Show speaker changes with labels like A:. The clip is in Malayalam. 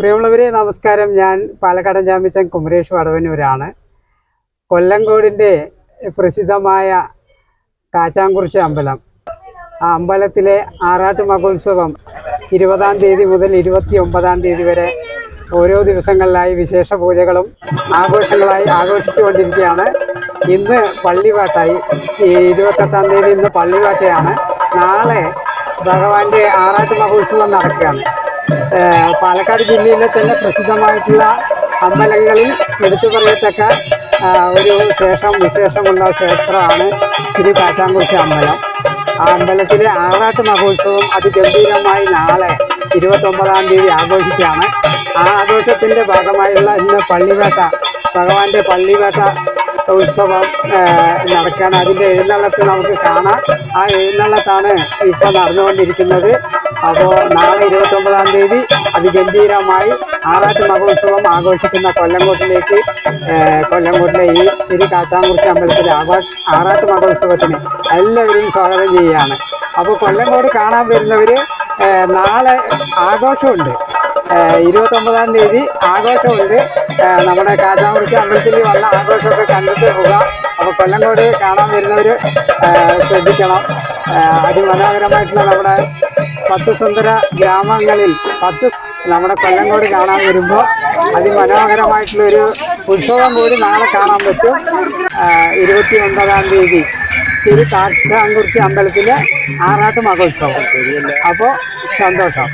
A: പ്രിയമുള്ളവരെ നമസ്കാരം. ഞാൻ പാലക്കാടൻ ചാമ്പിച്ചൻ കുമരേഷ് വടവന്നൂരാണ്. കൊല്ലങ്കോടിന്റെ പ്രസിദ്ധമായ കാച്ചാങ്കുറിച്ച് അമ്പലം. ആ അമ്പലത്തിലെ ആറാട്ട് മഹോത്സവം ഇരുപതാം തീയതി മുതൽ ഇരുപത്തി ഒമ്പതാം തീയതി വരെ ഓരോ ദിവസങ്ങളിലായി വിശേഷ പൂജകളും ആഘോഷങ്ങളായി ആഘോഷിച്ചുകൊണ്ടിരിക്കുകയാണ്. ഇന്ന് പള്ളിവാട്ടായി. ഇരുപത്തെട്ടാം തീയതി ഇന്ന് പള്ളിവാട്ടയാണ്. നാളെ ഭഗവാന്റെ ആറാട്ട് മഹോത്സവം നടക്കുകയാണ്. പാലക്കാട് ജില്ലയിലെ തന്നെ പ്രസിദ്ധമായിട്ടുള്ള അമ്പലങ്ങളിൽ എടുത്തു പറയത്തക്ക ഒരു ശേഷം വിശേഷമുള്ള ക്ഷേത്രമാണ് തിരു കാറ്റാങ്കുറിച്ചി അമ്പലം. ആ അമ്പലത്തിലെ ആറാട്ട് മഹോത്സവം അതിഗംഭീരമായി നാളെ ഇരുപത്തൊമ്പതാം തീയതി ആഘോഷിക്കുകയാണ്. ആ ആഘോഷത്തിന്റെ ഭാഗമായുള്ള ഇന്ന് പള്ളിവേട്ട ഭഗവാന്റെ പള്ളിവേട്ട ഉത്സവം നടക്കുകയാണ്. അതിന്റെ എഴുന്നള്ളത്ത് നമുക്ക് കാണാം. ആ എഴുന്നള്ളത്താണ് ഇപ്പോൾ നടന്നുകൊണ്ടിരിക്കുന്നത്. അപ്പോൾ നാളെ ഇരുപത്തൊമ്പതാം തീയതി അതിഗംഭീരമായി ആറാട്ട് മഹോത്സവം ആഘോഷിക്കുന്ന കൊല്ലങ്കോട്ടിലേക്ക് കൊല്ലങ്കോട്ടിലെ ഈ തിരു കാത്താംകുറിച്ച് അമ്പലത്തിലെ ആഘോ ആറാട്ട് മഹോത്സവത്തിന് എല്ലാവരെയും സ്വാഗതം ചെയ്യുകയാണ്. അപ്പോൾ കൊല്ലങ്കോട് കാണാൻ വരുന്നവർ നാളെ ആഘോഷമുണ്ട്. ഇരുപത്തൊമ്പതാം തീയതി ആഘോഷമുണ്ട്. നമ്മുടെ കാറ്റാമുറിച്ച് അമ്പലത്തിൽ വന്ന ആഘോഷമൊക്കെ കണ്ടിട്ട് പോവുക അപ്പോൾ കൊല്ലങ്കോട് കാണാൻ വരുന്നവർ ശ്രദ്ധിക്കണം. അതിമനോഹരമായിട്ടുള്ള നമ്മുടെ പത്ത് സുന്ദര ഗ്രാമങ്ങളിൽ പത്ത് നമ്മുടെ കൊല്ലങ്കോട് കാണാൻ വരുമ്പോൾ അതിമനോഹരമായിട്ടുള്ളൊരു ഉത്സവം കൂടി നാളെ കാണാൻ പറ്റും. ഇരുപത്തി ഒൻപതാം തീയതി തിരു കാട്ടാങ്കുർത്തി അമ്പലത്തിലെ ആറാട്ട് മഹോത്സവം. അപ്പോൾ സന്തോഷം.